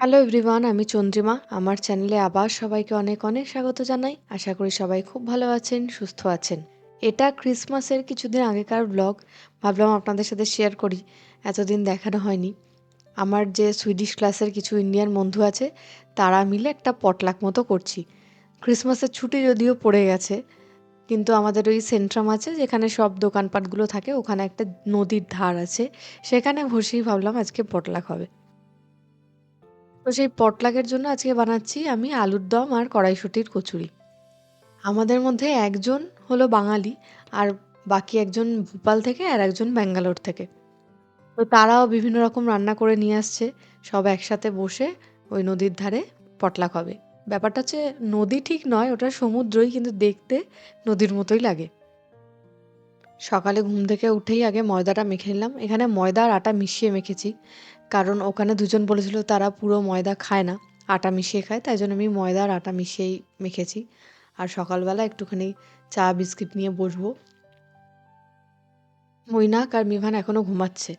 Hello everyone আমি চন্দ্রিমা। আমার চ্যানেলে আবার সবাইকে অনেক অনেক স্বাগত জানাই। আশা করি সবাই খুব ভালো আছেন, সুস্থ আছেন। এটা ক্রিসমাসের কিছুদিন আগেকার ব্লগ ভাবলাম আপনাদের সাথে শেয়ার করি। এতদিন দেখানো হয়নি। আমার যে সুইডিশ ক্লাসের কিছু ইন্ডিয়ান বন্ধু আছে, তারা মিলে একটা পটলাক মতো করছি। ক্রিসমাসের ছুটি যদিও পড়ে গেছে, কিন্তু আমাদের ওই সেন্ট্রাম আছে, যেখানে সব দোকানপাটগুলো থাকে, ওখানে একটা নদীর ধার আছে, সেখানে বসেই ভাবলাম আজকে পটলাক হবে। তো সেই পটলাকের জন্য আজকে বানাচ্ছি আমি আলুর দম আর কড়াইশুঁটির কচুরি। আমাদের মধ্যে একজন হলো বাঙালি আর বাকি একজন ভোপাল থেকে আর একজন ব্যাঙ্গালোর থেকে। তো তারাও বিভিন্ন রকম রান্না করে নিয়ে আসছে, সব একসাথে বসে ওই নদীর ধারে পটলাক হবে ব্যাপারটা হচ্ছে নদী ঠিক নয়, ওটা সমুদ্রই কিন্তু দেখতে নদীর মতোই লাগে। সকালে ঘুম থেকে উঠেই আগে ময়দাটা মেখে নিলাম। এখানে ময়দা আর আটা মিশিয়ে মেখেছি। কারণ ওখানে দুজন বলেছিল তারা পুরো ময়দা খায় না, আটা মিশিয়ে খায়, তাই জন্য আমি ময়দা আর আটা মিশিয়েই মেখেছি। আর সকালবেলা একটুখানি চা, বিস্কিট নিয়ে বসবো। মৈনাক আর মিভান এখনও ঘুমাচ্ছে।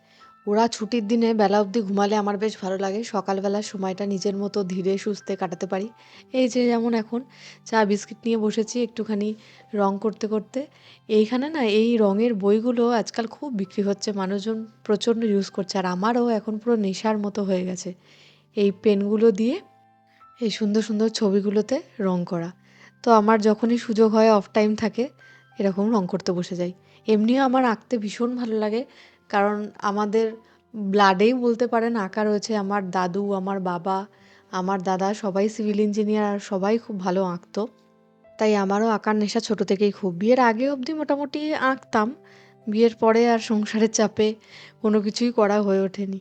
ওরা ছুটির দিনে বেলা অবধি ঘুমালে আমার বেশ ভালো লাগে। সকালবেলার সময়টা নিজের মতো ধীরে সুস্থে কাটাতে পারি। এই যে যেমন এখন চা, বিস্কিট নিয়ে বসেছি একটুখানি রং করতে করতে। এইখানে না এই রঙের বইগুলো আজকাল খুব বিক্রি হচ্ছে, মানুষজন প্রচণ্ড ইউজ করছে। আর আমারও এখন পুরো নেশার মতো হয়ে গেছে। এই পেনগুলো দিয়ে এই সুন্দর সুন্দর ছবিগুলোতে রং করা। তো আমার যখনই সুযোগ হয় অফ টাইম থাকে, এরকম রং করতে বসে যাই। এমনিও আমার আঁকতে ভীষণ ভালো লাগে। কারণ আমাদের ব্লাডেই বলতে পারেন, আঁকা রয়েছে আমার দাদু, আমার বাবা, আমার দাদা, সবাই সিভিল ইঞ্জিনিয়ার আর সবাই খুব ভালো আঁকতো। তাই আমারও আঁকার নেশা ছোট থেকেই খুব। বিয়ের আগে অবধি মোটামুটি আঁকতাম, বিয়ের পরে আর সংসারের চাপে কোনো কিছুই করা হয়ে ওঠেনি।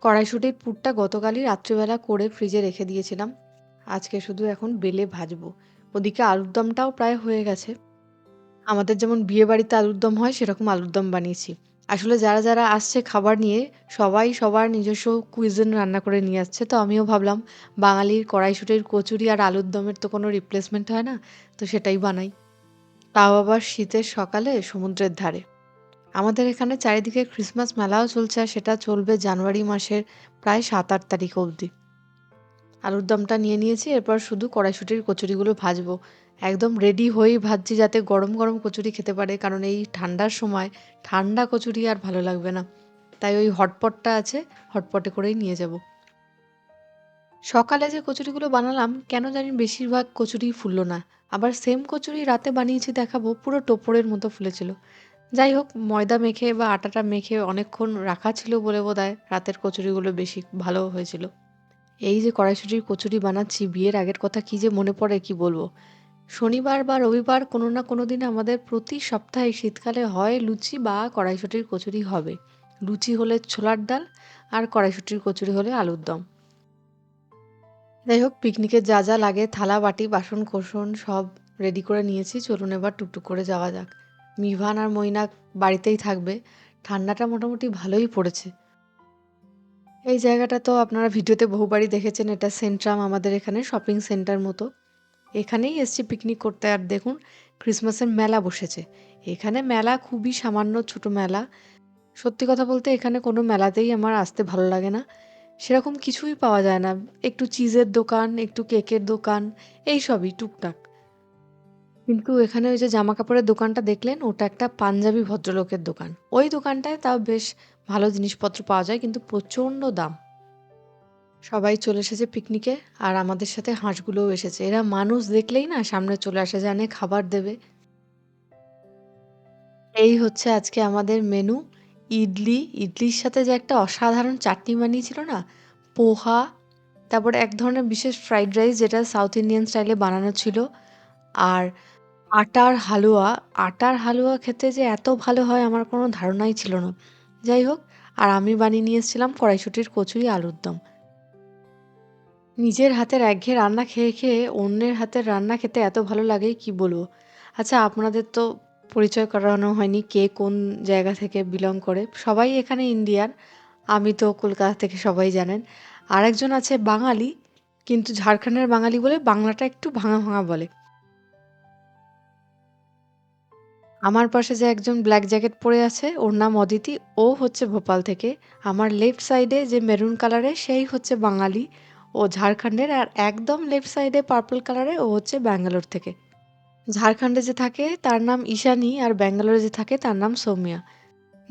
কড়াইশুটির পুরটা গতকালই রাত্রিবেলা করে ফ্রিজে রেখে দিয়েছিলাম। আজকে শুধু এখন বেলে ভাজবো। ওদিকে আলুর দমটাও প্রায় হয়ে গেছে। আমাদের যেমন বিয়ে বাড়িতে আলুর দম হয়, সেরকম আলুর দম বানিয়েছি। আসলে যারা যারা আসছে খাবার নিয়ে, সবাই সবার নিজস্ব কুইজিন রান্না করে নিয়ে আসছে। তো আমিও ভাবলাম, বাঙালির কড়াইশুটির কচুরি আর আলুর দমের তো কোনো রিপ্লেসমেন্ট হয় না, তো সেটাই বানাই। তাও আবার শীতের সকালে সমুদ্রের ধারে। আমাদের এখানে চারিদিকে ক্রিসমাস মেলাও চলছে আর সেটা চলবে জানুয়ারি মাসের প্রায় সাত আট তারিখ অবধি। আলুর দমটা নিয়ে নিয়েছি, এরপর শুধু কড়াইশুটির কচুরিগুলো ভাজবো। একদম রেডি হয়েই ভাজছি যাতে গরম গরম কচুরি খেতে পারে, কারণ এই ঠান্ডার সময় ঠান্ডা কচুরি আর ভালো লাগবে না। তাই ওই হটপটটা আছে, হটপটে করেই নিয়ে যাব। সকালে যে কচুরিগুলো বানালাম, কেন জানি বেশিরভাগ কচুরি ফুললো না। আবার সেম কচুরি রাতে বানিয়েছি দেখাবো, পুরো টোপরের মতো ফুলেছিল। যাই হোক, ময়দা মেখে বা আটাটা মেখে অনেকক্ষণ রাখা ছিল বলে বোধ রাতের কচুরিগুলো বেশি ভালো হয়েছিল। এই যে কড়াইশুটির কচুরি বানাচ্ছি, বিয়ের আগের কথা কি যে মনে পড়ে, কি বলব? শনিবার বা রবিবার কোনো না কোনো দিন আমাদের প্রতি সপ্তাহে শীতকালে হয় লুচি বা কড়াইশুটির কচুরি হবে। লুচি হলে ছোলার ডাল আর কড়াইশুটির কচুরি হলে আলুর দম। যাই হোক পিকনিকে যা যা লাগে থালা, বাটি, বাসন কোসন সব রেডি করে নিয়েছি। চলুন এবার টুকটুক করে যাওয়া যাক। মিভান আর মৈনাক বাড়িতেই থাকবে। ঠান্ডাটা মোটামুটি ভালোই পড়েছে। এই জায়গাটা তো আপনারা ভিডিওতে বহুবারই দেখেছেন, এটা সেন্ট্রাম আমাদের এখানে শপিং সেন্টার মতো। এখানেই এসছি পিকনিক করতে। আর দেখুন ক্রিসমাসের মেলা বসেছে। এখানে মেলা খুবই সামান্য ছোট মেলা। সত্যি কথা বলতে এখানে কোনো মেলাতেই আমার আসতে ভালো লাগে না। সেরকম কিছুই পাওয়া যায় না। একটু চিজের দোকান, একটু কেকের দোকান, এই সবই টুকটাক। কিন্তু এখানে ওই যে জামা কাপড়ের দোকানটা দেখলেন, ওটা একটা পাঞ্জাবি ভদ্রলোকের দোকান। ওই দোকানটায় তাও বেশ ভালো জিনিসপত্র পাওয়া যায়, কিন্তু প্রচণ্ড দাম। সবাই চলে এসেছে পিকনিকে আর আমাদের সাথে হাঁসগুলোও এসেছে। এরা মানুষ দেখলেই না সামনে চলে আসে জানে খাবার দেবে। এই হচ্ছে আজকে আমাদের মেনু ইডলি, ইডলির সাথে যে একটা অসাধারণ চাটনি বানিয়েছিল না, পোহা, তারপর এক ধরনের বিশেষ ফ্রাইড রাইস যেটা সাউথ ইন্ডিয়ান স্টাইলে বানানো ছিল। আর আটার হালুয়া আটার হালুয়া খেতে যে এত ভালো হয় আমার কোনো ধারণাই ছিল না। যাই হোক, আর আমি বানিয়ে নিয়ে এসেছিলাম কড়াইশুটির কচুরি আলুর দম। নিজের হাতের একঘেয়ে রান্না খেয়ে খেয়ে অন্যের হাতের রান্না খেতে এত ভালো লাগে, কি বলব? আচ্ছা আপনাদের তো পরিচয় করানো হয়নি কে কোন জায়গা থেকে বিলং করে। সবাই এখানে ইন্ডিয়ার আমি তো কলকাতা থেকে সবাই জানেন। আরেকজন আছে বাঙালি, কিন্তু ঝাড়খণ্ডের বাঙালি বলে বাংলাটা একটু ভাঙা ভাঙা বলে। আমার পাশে যে একজন ব্ল্যাক জ্যাকেট পরে আছে, ওর নাম অদিতি, ও হচ্ছে ভোপাল থেকে। আমার লেফট সাইডে যে মেরুন কালারের সেই হচ্ছে বাঙালি। ঝাড়খণ্ডের আর একদম লেফট সাইডে পার্পল কালারে ও হচ্ছে ব্যাঙ্গালোর থেকে। ঝাড়খণ্ডে যে থাকে তার নাম ঈশানী আর ব্যাঙ্গালোরে যে থাকে তার নাম সৌমিয়া।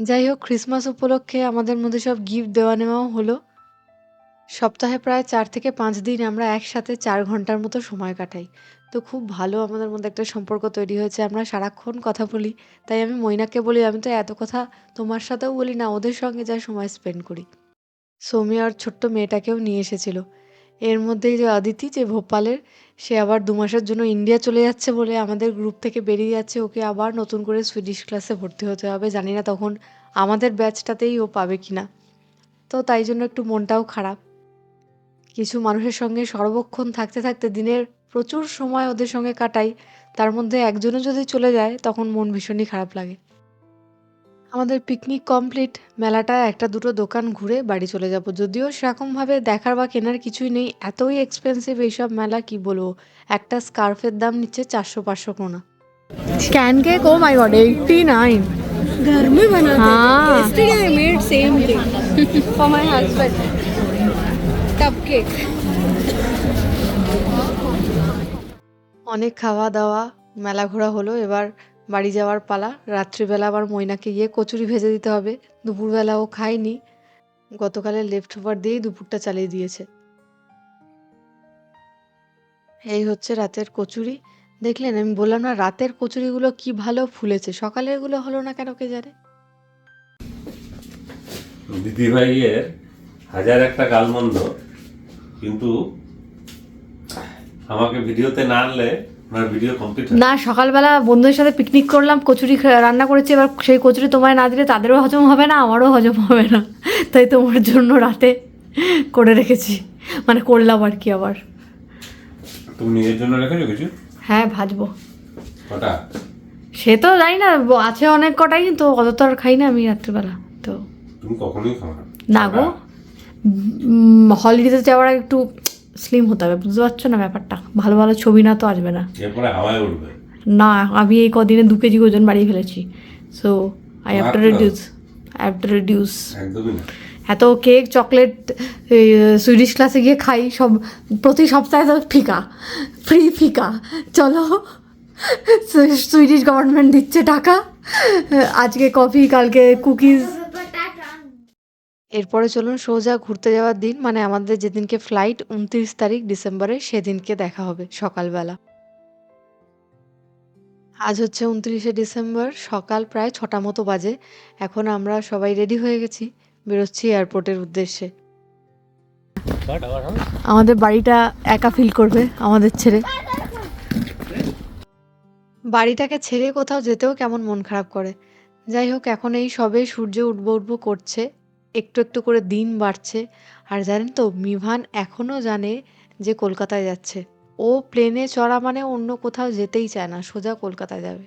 যাই হোক ক্রিসমাস উপলক্ষে আমাদের মধ্যে সব গিফট দেওয়া নেওয়াও হলো। সপ্তাহে প্রায় চার থেকে পাঁচ দিন আমরা একসাথে চার ঘণ্টার মতো সময় কাটাই। তো খুব ভালো আমাদের মধ্যে একটা সম্পর্ক তৈরি হয়েছে। আমরা সারাক্ষণ কথা বলি, তাই আমি মৈনাককে বলি, আমি তো এত কথা তোমার সাথেও বলি না, ওদের সঙ্গে যা সময় স্পেন্ড করি। সৌমিয়া আর ছোট্ট মেয়েটাকেও নিয়ে এসেছিল। এর মধ্যেই যে অদিতি যে ভোপালের, সে আবার দু মাসের জন্য ইন্ডিয়া চলে যাচ্ছে বলে আমাদের গ্রুপ থেকে বেরিয়ে যাচ্ছে। ওকে আবার নতুন করে সুইডিশ ক্লাসে ভর্তি হতে হবে। জানি না তখন আমাদের ব্যাচটাতেই ও পাবে কি না তো তাই জন্য একটু মনটাও খারাপ। কিছু মানুষের সঙ্গে সর্বক্ষণ থাকতে থাকতে দিনের প্রচুর সময় ওদের সঙ্গে কাটাই। তার মধ্যে একজনও যদি চলে যায়, তখন মন ভীষণই খারাপ লাগে। আমাদের পিকনিক কমপ্লিট মেলাটায় একটা দুটো দোকান ঘুরে বাড়ি চলে যাব যদিও সেরকমভাবে দেখার বা কেনার কিছুই নেই এতই এক্সপেন্সিভ এইসব মেলা কি বলবো একটা স্কার্ফের দাম নিচ্ছে চারশো পাঁচশো কোনা can cake oh my God 89 घर में बनाते हाँ। हैं yesterday I made same thing for my husband cupcake অনেক খাওয়া দাওয়া মেলা ঘোরা হলো এবার বাড়ি যাওয়ার পালা, রাত্রিবেলা আবার ময়নাকে গিয়ে কচুরি ভেজে দিতে হবে। দুপুরবেলা ও খায়নি। গতকালের লেফট ওভার দিয়েই দুপুরটা চালিয়ে দিয়েছে। এই হচ্ছে রাতের কচুরি। দেখলেন, আমি বললাম, না, রাতের কচুরিগুলো কি ভালো ফুলেছে? সকালের সকালেরগুলো হলো না কেন কে জানে? দিদিভাইয়ের হাজার একটা গালমন্দ, কিন্তু আমাকে ভিডিওতে না আনলে না সকালবেলা বন্ধুদের সাথে পিকনিক করলাম কচুরি রান্না করেছি এবার সেই কচুরি তোমায় না দিলে তাদেরও হজম হবে না আমারও হজম হবে না। তাই তোমার জন্য রাতে করে রেখেছি মানে করলাম আর কি আবার। তুমি নিজের জন্য রেখেছো কিছু? হ্যাঁ ভাজবো। কটা? সে তো জানি না আছে অনেক কটাই কিন্তু অত তো আর খাই না আমি রাত্রিবেলা তো। তুমি কখনোই খাও না। গো। হলিডেতে যাওয়ার একটু স্লিম হতে হবে বুঝতে পারছ না ব্যাপারটা? ভালো ভালো ছবি না তো আসবে না। না আমি এই কদিনে দু কেজি ওজন বাড়িয়ে ফেলেছি। So I have to reduce I have to reduce এত কেক চকলেট সুইডিশ ক্লাসে গিয়ে খাই সব প্রতি সপ্তাহে তো ফিকা। ফ্রি ফিকা। চলো সুইডিশ গভর্নমেন্ট দিচ্ছে টাকা। আজকে কফি কালকে কুকিজ এরপরে চলুন সোজা ঘুরতে যাওয়ার দিন মানে আমাদের যেদিনকে ফ্লাইট উনত্রিশ তারিখ ডিসেম্বরে সেদিনকে দেখা হবে, সকালবেলা। আজ হচ্ছে উনত্রিশে ডিসেম্বর, সকাল প্রায় ছটা মতো বাজে। এখন আমরা সবাই রেডি হয়ে গেছি, বেরোচ্ছি এয়ারপোর্টের উদ্দেশ্যে। আমাদের বাড়িটা একা ফিল করবে, আমাদের ছেড়ে। বাড়িটাকে ছেড়ে কোথাও যেতেও কেমন মন খারাপ করে। যাই হোক, এখন এই সবে সূর্য উঠবো উঠবো করছে। একটু একটু করে দিন বাড়ছে। আর জানেন তো, মিভান এখনও জানে যে কলকাতায় যাচ্ছে। ও প্লেনে চড়া মানে অন্য কোথাও যেতেই চায় না, সোজা কলকাতায় যাবে।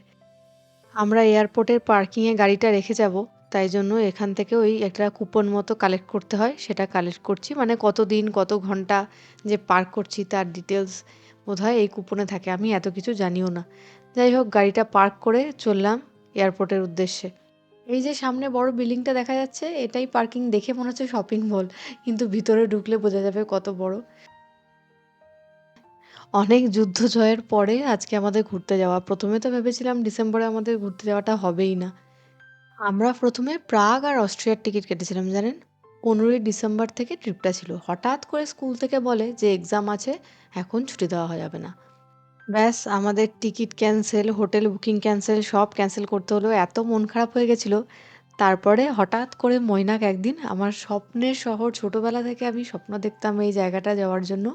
আমরা এয়ারপোর্টের পার্কিংয়ে গাড়িটা রেখে যাব, তাই জন্য এখান থেকে ওই একটা কুপন মতো কালেক্ট করতে হয়। সেটা কালেক্ট করছি মানে কত দিন, কত ঘণ্টা যে পার্ক করছি তার ডিটেলস বোধহয় এই কুপনে থাকে। আমি এত কিছু জানিও না। যাই হোক, গাড়িটা পার্ক করে চললাম এয়ারপোর্টের উদ্দেশ্যে। এই যে সামনে বড় বিল্ডিংটা দেখা যাচ্ছে, এটাই পার্কিং দেখে মনে হচ্ছে শপিং মল। কিন্তু ভিতরে ঢুকলে বোঝা যাবে কত বড়। অনেক যুদ্ধ জয়ের পরে আজকে আমাদের ঘুরতে যাওয়া। প্রথমে তো ভেবেছিলাম ডিসেম্বরে আমাদের ঘুরতে যাওয়াটা হবেই না। আমরা প্রথমে প্রাগ আর অস্ট্রিয়ার টিকিট কেটেছিলাম, জানেন? পনেরোই ডিসেম্বর থেকে ট্রিপটা ছিল। হঠাৎ করে স্কুল থেকে বলে যে এক্সাম আছে, এখন ছুটি দেওয়া হয়ে যাবে না। ব্যাস, আমাদের ticket cancel, hotel booking cancel, সব ক্যান্সেল করতে হলো। এত মন খারাপ হয়ে গেছিল। তারপরে হঠাৎ করে মৈনাক একদিন আমার স্বপ্নের শহর ছোটবেলা থেকে আমি স্বপ্ন দেখতাম এই জায়গাটা যাওয়ার জন্য।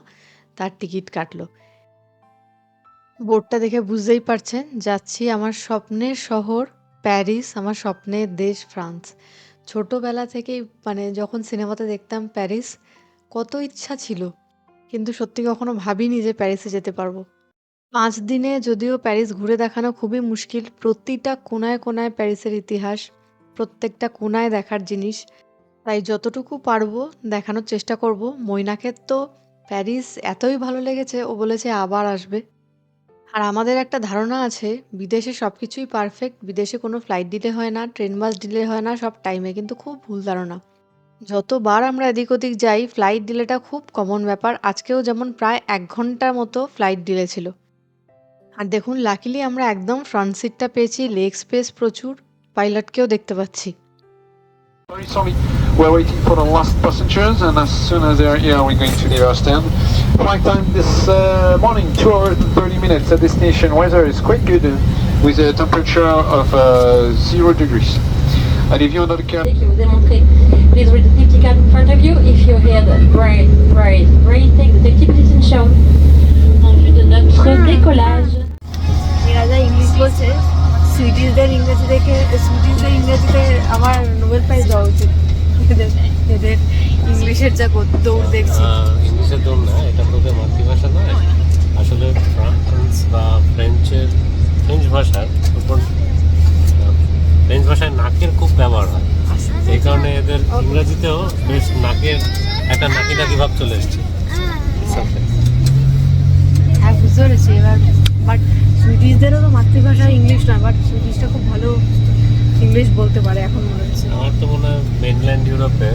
তার টিকিট কাটলো। বোর্ডটা দেখে বুঝতেই পারছেন, যাচ্ছি আমার স্বপ্নের শহর প্যারিস, আমার স্বপ্নের দেশ ফ্রান্স। ছোটবেলা থেকেই মানে যখন সিনেমাতে দেখতাম প্যারিস, কত ইচ্ছা ছিল। কিন্তু সত্যি কখনো ভাবিনি যে প্যারিসে যেতে পারব। পাঁচ দিনে যদিও প্যারিস ঘুরে দেখানো খুবই মুশকিল, প্রতিটা কোনায় কোনায় প্যারিসের ইতিহাস, প্রত্যেকটা কোনায় দেখার জিনিস। তাই যতটুকু পারব দেখানোর চেষ্টা করব। মৈনাকের তো প্যারিস এতই ভালো লেগেছে, ও বলেছে আবার আসবে। আর আমাদের একটা ধারণা আছে, বিদেশে সব কিছুই পারফেক্ট বিদেশে কোনো ফ্লাইট ডিলে হয় না ট্রেন বাস ডিলে হয় না, সব টাইমে কিন্তু খুব ভুল ধারণা। যতবার আমরা এদিক ওদিক যাই ফ্লাইট ডিলেটা খুব কমন ব্যাপার। আজকেও যেমন প্রায় এক ঘণ্টার মতো ফ্লাইট ডিলে ছিল। আর দেখুন লাকিলি আমরা একদম ফ্রন্ট সিটটা পেয়েছি লেগ স্পেস প্রচুর পাইলটকেও দেখতে পাচ্ছি Sorry, sorry. We're waiting for the last passengers, and as soon as they're here, we're going to leave our stand. Flight time this uh, morning, 2 hours and 30 minutes. At destination, weather is quite good, uh, with a temperature of uh, 0 degrees. And if you're not a car, que vous ai montré. Please read the safety card in front of you. If you hear the brave, brave, brave, take the safety position shown. En vue de notre décollage. বলছে সুইডিশদের ইংরেজি দেখে সুইডিশদের ইংরেজিতে আমার Nobel prize দেওয়া উচিত। এদের এদের ইংলিশের যা দৌড় দেখছি। ইংলিশের দৌড় না এটা তোদের মাতৃভাষা নয়। আসলে ফ্রান্স বা ফ্রেঞ্চের ফ্রেঞ্চ ভাষার উপর ফ্রেঞ্চ ভাষায় নাকের খুব ব্যবহার হয়। এই কারণে এদের ইংরেজিতেও বেশ নাকের একটা নাকি নাকি ভাব চলে এসছে। হ্যাঁ বুঝতে পেরেছি এবার বাট সুইডিশদেরও তো মাতৃভাষা ইংলিশ নয় বাট সুইডিশটা খুব ভালো ইংলিশ বলতে পারে এখন মনে হচ্ছে। আমার তো মনে হয় মেনল্যান্ড ইউরোপে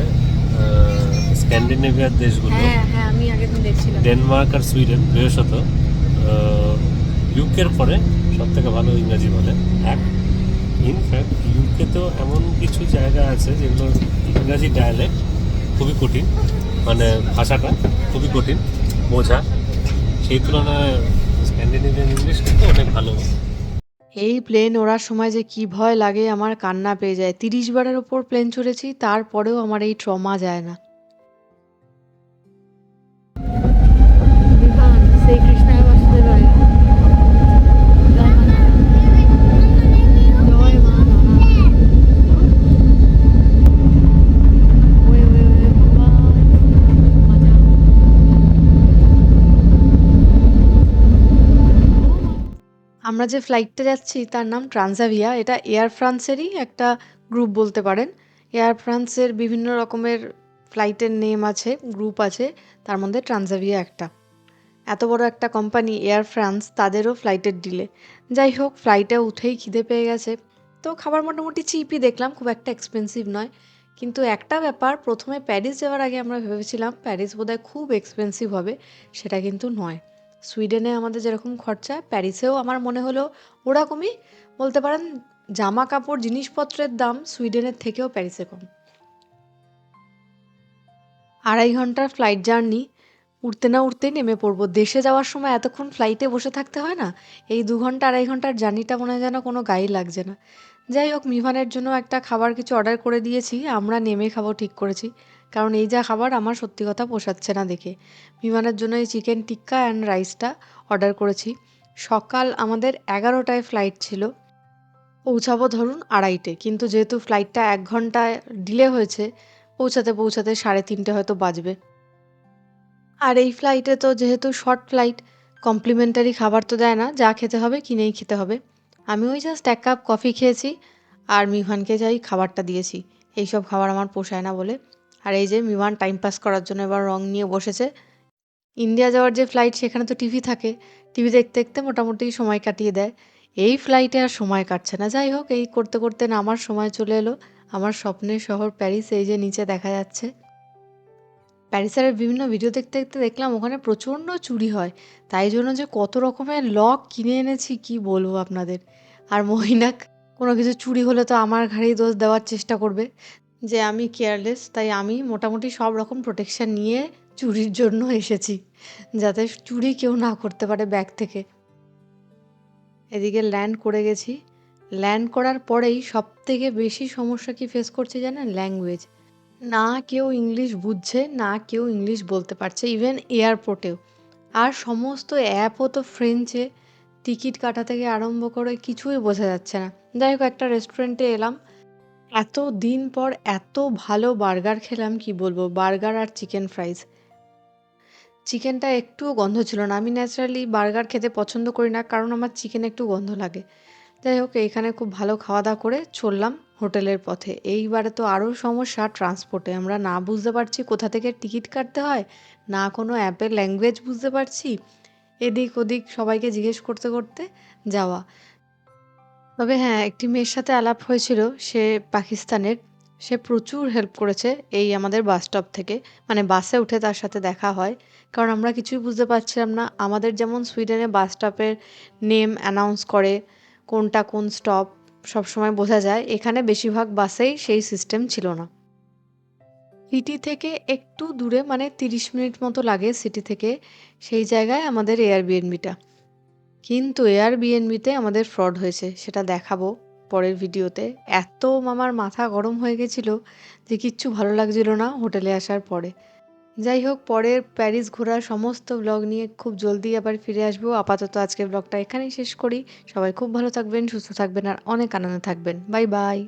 স্ক্যান্ডিনেভিয়ার দেশগুলো হ্যাঁ হ্যাঁ আমি আগে দিন দেখছিলাম। ডেনমার্ক আর সুইডেন বিশেষত ইউকের পরে সব থেকে ভালো ইংরাজি বলে এক। ইনফ্যাক্ট ইউকেতেও এমন কিছু জায়গা আছে যেগুলো ইংরাজি ডায়ালেক্ট খুবই কঠিন মানে ভাষাটা খুবই কঠিন বোঝা। সেই তুলনায় স্ক্যান্ডিনেভিয়ান ইংলিশ কিন্তু অনেক ভালো। এই প্লেন ওড়ার সময় যে কি ভয় লাগে আমার কান্না পেয়ে যায়। তিরিশ বারের ওপর প্লেন চড়েছি তারপরেও আমার এই ট্রমা যায় না। বিমান আমরা যে ফ্লাইটটা যাচ্ছি, তার নাম ট্রানজাভিয়া এটা এয়ার ফ্রান্সেরই একটা গ্রুপ বলতে পারেন। এয়ার ফ্রান্সের বিভিন্ন রকমের ফ্লাইটের নেম আছে গ্রুপ আছে, তার মধ্যে ট্রানজাভিয়া একটা। এত বড় একটা কোম্পানি এয়ার ফ্রান্স তাদেরও ফ্লাইটের ডিলে যাই হোক ফ্লাইটে উঠেই খিদে পেয়ে গেছে। তো খাবার মোটামুটি চিপই দেখলাম, খুব একটা এক্সপেন্সিভ নয়। কিন্তু একটা ব্যাপার, প্রথমে প্যারিস যাওয়ার আগে আমরা ভেবেছিলাম প্যারিস বোধহয় খুব এক্সপেন্সিভ হবে, সেটা কিন্তু নয়। সুইডেনে আমাদের যেরকম খরচা, প্যারিসেও আমার মনে হলো ওরকমই। বলতে পারেন জামা কাপড় জিনিসপত্রের দাম সুইডেনের থেকেও প্যারিসে কম। আড়াই ঘণ্টার ফ্লাইট জার্নি উঠতে না উঠতেই নেমে পড়ব। দেশে যাওয়ার সময় এতক্ষণ ফ্লাইটে বসে থাকতে হয় না? এই দু ঘণ্টা, আড়াই ঘণ্টার জার্নিটা মনে হয় যেন কোনো গায়ে লাগছে না। যাই হোক, মিভানের জন্য একটা খাবার কিছু অর্ডার করে দিয়েছি, আমরা নেমে খাব ঠিক করেছি। কারণ এই যা খাবার আমার সত্যি কথা পোষাচ্ছে না দেখে। বিমানের জন্য এই চিকেন টিক্কা অ্যান্ড রাইসটা অর্ডার করেছি। সকাল আমাদের এগারোটায় ফ্লাইট ছিল। পৌঁছাবো ধরুন আড়াইটে, কিন্তু যেহেতু ফ্লাইটটা এক ঘন্টায় ডিলে হয়েছে, পৌঁছাতে পৌঁছাতে সাড়ে তিনটে হয়তো বাজবে। আর এই ফ্লাইটে তো যেহেতু শর্ট ফ্লাইট কমপ্লিমেন্টারি খাবার তো দেয় না, যা খেতে হবে কিনেই খেতে হবে। আমি ওই জাস্ট এক কাপ কফি খেয়েছি, আর মিহানকে যাই খাবারটা দিয়েছি। এইসব খাবার আমার পোষায় না বলে আর এই যে মিভান টাইম পাস করার জন্য এবার রং নিয়ে বসেছে। ইন্ডিয়া যাওয়ার যে ফ্লাইট সেখানে তো টিভি থাকে। টিভি দেখতে দেখতে মোটামুটি সময় কাটিয়ে দেয়। এই ফ্লাইটে আর সময় কাটছে না। যাই হোক, এই করতে করতে না আমার সময় চলে এলো। আমার স্বপ্নের শহর প্যারিস, এই যে নিচে দেখা যাচ্ছে। প্যারিসের বিভিন্ন ভিডিও দেখতে দেখতে দেখলাম ওখানে প্রচণ্ড চুরি হয়। তাই জন্য যে কত রকমের লক কিনে এনেছি, কি বলব আপনাদের? আর মহিনাক কোনো কিছু চুরি হলে তো আমার ঘাড়েই দোষ দেওয়ার চেষ্টা করবে। যে আমি কেয়ারলেস তাই আমি মোটামুটি সব রকম প্রোটেকশন নিয়ে চুরির জন্য এসেছি, যাতে চুরি কেউ না করতে পারে ব্যাগ থেকে। এদিকে ল্যান্ড করে গেছি। ল্যান্ড করার পরেই সব থেকে বেশি সমস্যা কি ফেস করছি জানেন? ল্যাঙ্গুয়েজ না কেউ ইংলিশ বুঝছে, না কেউ ইংলিশ বলতে পারছে ইভেন এয়ারপোর্টেও আর সমস্ত অ্যাপও তো ফ্রেঞ্চে টিকিট কাটা থেকে আরম্ভ করে কিছুই বোঝা যাচ্ছে না। যাই হোক, একটা রেস্টুরেন্টে এলাম। এত দিন পর এত ভালো বার্গার খেলাম, কি বলব? বার্গার আর চিকেন ফ্রাইস চিকেনটা একটুও গন্ধ ছিল না। আমি ন্যাচারালি বার্গার খেতে পছন্দ করি না, কারণ আমার চিকেন একটু গন্ধ লাগে। যাই হোক, এখানে খুব ভালো খাওয়া দাওয়া করে চললাম হোটেলের পথে। এইবারে তো আরও সমস্যা ট্রান্সপোর্টে। আমরা না বুঝতে পারছি কোথা থেকে টিকিট কাটতে হয়, না কোনো অ্যাপের ল্যাঙ্গুয়েজ বুঝতে পারছি। এদিক ওদিক সবাইকে জিজ্ঞেস করতে করতে যাওয়া। তবে হ্যাঁ একটি মেয়ের সাথে আলাপ হয়েছিল, সে পাকিস্তানের। সে প্রচুর হেল্প করেছে এই আমাদের বাস স্টপ থেকে। মানে বাসে উঠে তার সাথে দেখা হয়। কারণ আমরা কিছুই বুঝতে পারছিলাম না, আমাদের যেমন সুইডেনে বাস স্টপের নেম অ্যানাউন্স করে, কোনটা কোন স্টপ সবসময় বোঝা যায়। এখানে বেশিরভাগ বাসেই সেই সিস্টেম ছিল না। সিটি থেকে একটু দূরে মানে তিরিশ মিনিট মতো লাগে সিটি থেকে, সেই জায়গায় আমাদের এয়ারবিএনবিটা কিন্তু এয়ারবিএনবিতে আমাদের ফ্রড হয়েছে, সেটা দেখাবো পরের ভিডিওতে। এত আমার মাথা গরম হয়ে গেছিল যে কিচ্ছু ভালো লাগছিল না হোটেলে আসার পরে। যাই হোক, পরের প্যারিস ঘোরার সমস্ত ব্লগ নিয়ে খুব জলদি আবার ফিরে আসব। আপাতত আজকের ব্লগটা এখানেই শেষ করি। সবাই খুব ভালো থাকবেন, সুস্থ থাকবেন, আর অনেক আনন্দে থাকবেন। Bye bye